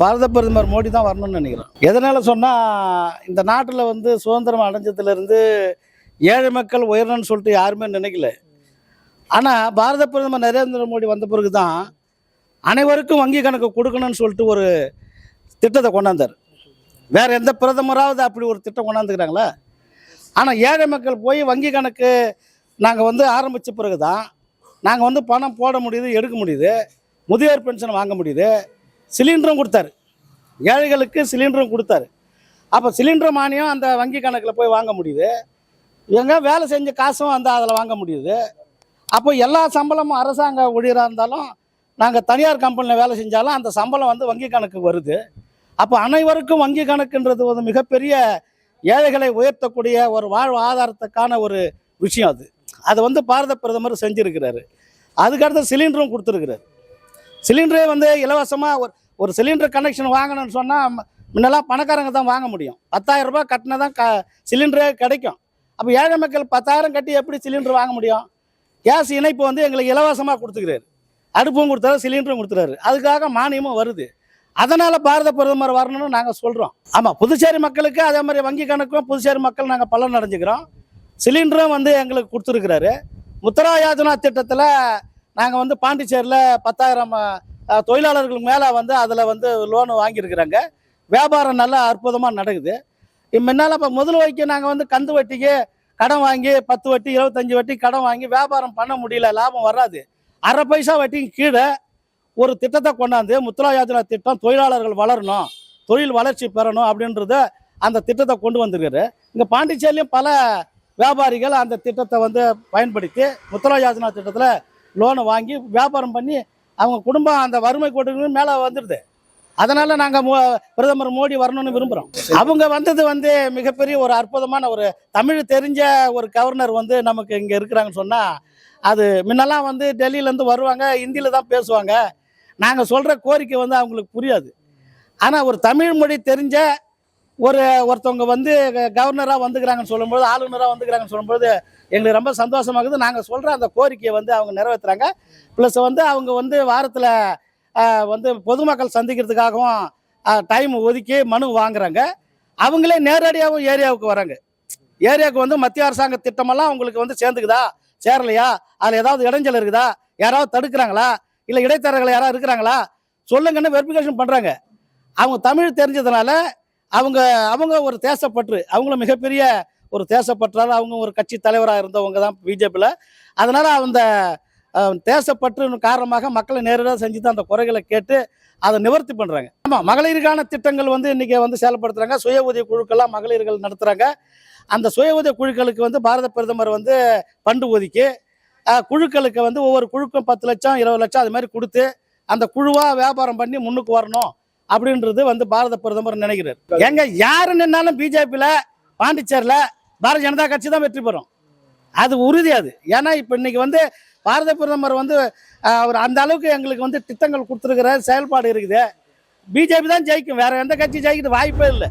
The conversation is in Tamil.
பாரத பிரதமர் மோடி தான் வரணும்னு நினைக்கிறேன். எதனால் சொன்னால் இந்த நாட்டில் வந்து சுதந்திரம் அடைஞ்சதுலேருந்து ஏழை மக்கள் உயரணும்னு சொல்லிட்டு யாருமே நினைக்கல. ஆனால் பாரத பிரதமர் நரேந்திர மோடி வந்த பிறகு தான் அனைவருக்கும் வங்கி கணக்கு கொடுக்கணும்னு சொல்லிட்டு ஒரு திட்டத்தை கொண்டாந்தார். வேறு எந்த பிரதமராவது அப்படி ஒரு திட்டம் கொண்டாந்துக்கிறாங்களா? ஆனால் ஏழை மக்கள் போய் வங்கி கணக்கு நாங்கள் வந்து ஆரம்பித்த பிறகு தான் நாங்கள் வந்து பணம் போட முடியுது எடுக்க முடியுது முதியோர் பென்ஷன் வாங்க முடியுது சிலிண்டரும் கொடுத்தாரு. ஏழைகளுக்கு சிலிண்டரும் கொடுத்தாரு. அப்போ சிலிண்டர் மானியம் அந்த வங்கி கணக்கில் போய் வாங்க முடியுது. எங்கே வேலை செஞ்ச காசும் அந்த அதில் வாங்க முடியுது. அப்போ எல்லா சம்பளமும் அரசாங்க ஊழியராக இருந்தாலும் நாங்கள் தனியார் கம்பெனியில் வேலை செஞ்சாலும் அந்த சம்பளம் வந்து வங்கி கணக்கு வருது. அப்போ அனைவருக்கும் வங்கி கணக்குன்றது ஒரு மிகப்பெரிய ஏழைகளை உயர்த்தக்கூடிய ஒரு வாழ்வு ஆதாரத்துக்கான ஒரு விஷயம் அது. அது வந்து பாரத பிரதமர் செஞ்சுருக்கிறாரு. அதுக்கடுத்து சிலிண்டரும் கொடுத்துருக்கிறாரு. சிலிண்டரே வந்து இலவசமாக ஒரு ஒரு சிலிண்டர் கனெக்ஷன் வாங்கணும்னு சொன்னால் முன்னெல்லாம் பணக்காரங்க தான் வாங்க முடியும். பத்தாயிரம் ரூபாய் கட்டினா தான் க சிலிண்டரே கிடைக்கும். அப்போ ஏழை மக்கள் பத்தாயிரம் கட்டி எப்படி சிலிண்டர் வாங்க முடியும்? கேஸ் இணைப்பு வந்து எங்களுக்கு இலவசமாக கொடுத்துக்கிறாரு. அடுப்பும் கொடுத்தாரு சிலிண்டரும் கொடுத்துறாரு. அதுக்காக மானியமும் வருது. அதனால் பாரத பிரதமர் வரணும்னு நாங்கள் சொல்கிறோம் ஆமாம் புதுச்சேரி மக்களுக்கு அதே மாதிரி வங்கி கணக்கும் புதுச்சேரி மக்கள் நாங்கள் பலன் அடைஞ்சிக்கிறோம் சிலிண்டரும் வந்து எங்களுக்கு கொடுத்துருக்குறாரு. முத்ரா யோஜனா திட்டத்தில் நாங்கள் வந்து பாண்டிச்சேரியில் பத்தாயிரம் தொழிலாளர்களுக்கு மேலே வந்து அதில் வந்து லோனு வாங்கியிருக்கிறாங்க. வியாபாரம் நல்லா அற்புதமாக நடக்குது. முன்னால் இப்போ முதல் வரைக்கு நாங்கள் வந்து கந்து வட்டிக்கு கடன் வாங்கி பத்து வட்டி இருபத்தஞ்சி வட்டி கடன் வாங்கி வியாபாரம் பண்ண முடியல லாபம் வராது. அரை பைசா வட்டிக்கு கீழே ஒரு திட்டத்தை கொண்டாந்து முத்ரா யோஜனா திட்டம் தொழிலாளர்கள் வளரணும் தொழில் வளர்ச்சி பெறணும் அப்படின்றத அந்த திட்டத்தை கொண்டு வந்திருக்காரு. இங்கே பாண்டிச்சேரியிலையும் பல வியாபாரிகள் அந்த திட்டத்தை வந்து பயன்படுத்தி முத்ரா யோஜனா திட்டத்தில் லோனை வாங்கி வியாபாரம் பண்ணி அவங்க குடும்பம் அந்த வறுமை கோட்டுக்கு மேலே வந்துடுது. அதனால நாங்கள் மோ பிரதமர் மோடி வரணும்னு விரும்புகிறோம் அவங்க வந்தது வந்து மிகப்பெரிய ஒரு அற்புதமான ஒரு தமிழ் தெரிஞ்ச ஒரு கவர்னர் வந்து நமக்கு இங்கே இருக்கிறாங்கன்னு சொன்னால் அது முன்னெல்லாம் வந்து டெல்லியிலேருந்து வருவாங்க ஹிந்தியில் தான் பேசுவாங்க. நாங்கள் சொல்கிற கோரிக்கை வந்து அவங்களுக்கு புரியாது. ஆனால் ஒரு தமிழ் மொழி தெரிஞ்ச ஒரு ஒருத்தவங்க வந்து கவர்னராக வந்துக்கிறாங்கன்னு சொல்லும்போது ஆளுநராக வந்துக்கிறாங்கன்னு சொல்லும்போது எங்களுக்கு ரொம்ப சந்தோஷமாகுது நாங்கள் சொல்கிற அந்த கோரிக்கையை வந்து அவங்க நிறைவேற்றுறாங்க ப்ளஸ் வந்து அவங்க வந்து வாரத்தில் வந்து பொதுமக்கள் சந்திக்கிறதுக்காகவும் டைம் ஒதுக்கி மனு வாங்குறாங்க. அவங்களே நேரடியாகவும் ஏரியாவுக்கு வராங்க. ஏரியாவுக்கு வந்து மத்திய அரசாங்க திட்டமெல்லாம் அவங்களுக்கு வந்து சேர்ந்துக்குதா? சேரலையா? அதில் ஏதாவது இடைஞ்சல் இருக்குதா? யாராவது தடுக்கிறாங்களா? இல்லை இடைத்தரகர்கள் யாராவது இருக்கிறாங்களா? சொல்லுங்கன்னு வெரிஃபிகேஷன் பண்ணுறாங்க அவங்க தமிழ் தெரிஞ்சதுனால அவங்க அவங்க ஒரு தேசப்பற்று. அவங்களும் மிகப்பெரிய ஒரு தேசப்பற்றால் அவங்க ஒரு கட்சி தலைவராக இருந்தவங்க தான் பிஜேபியில் அதனால் அந்த தேசப்பற்று காரணமாக மக்களை நேரடியாக செஞ்சு தான் அந்த குறைகளை கேட்டு அதை நிவர்த்தி பண்ணுறாங்க ஆமாம் மகளிருக்கான திட்டங்கள் வந்து இன்றைக்கி வந்து செயல்படுத்துகிறாங்க சுய உதவி குழுக்கள்லாம் மகளிர்கள் நடத்துகிறாங்க அந்த சுய உதவி குழுக்களுக்கு வந்து பாரத பிரதமர் வந்து பண்டு ஒதுக்கி குழுக்களுக்கு வந்து ஒவ்வொரு குழுக்கும் பத்து லட்சம் இருபது லட்சம் அது மாதிரி கொடுத்து அந்த குழுவாக வியாபாரம் பண்ணி முன்னுக்கு வரணும். அப்படின்றது வந்து பாரத பிரதமர் நினைக்கிறார். எங்க யாரு நின்னாலும் பிஜேபியில் பாண்டிச்சேரியில் பாரதிய ஜனதா கட்சி தான் வெற்றி பெறும். அது உறுதி அது. ஏன்னா இப்போ இன்னைக்கு வந்து பாரத பிரதமர் வந்து அவர் அந்த அளவுக்கு எங்களுக்கு வந்து திட்டங்கள் கொடுத்துருக்கிற செயல்பாடு இருக்குது. பிஜேபி தான் ஜெயிக்கும். வேற எந்த கட்சி ஜெயிக்கிறது வாய்ப்பே இல்லை.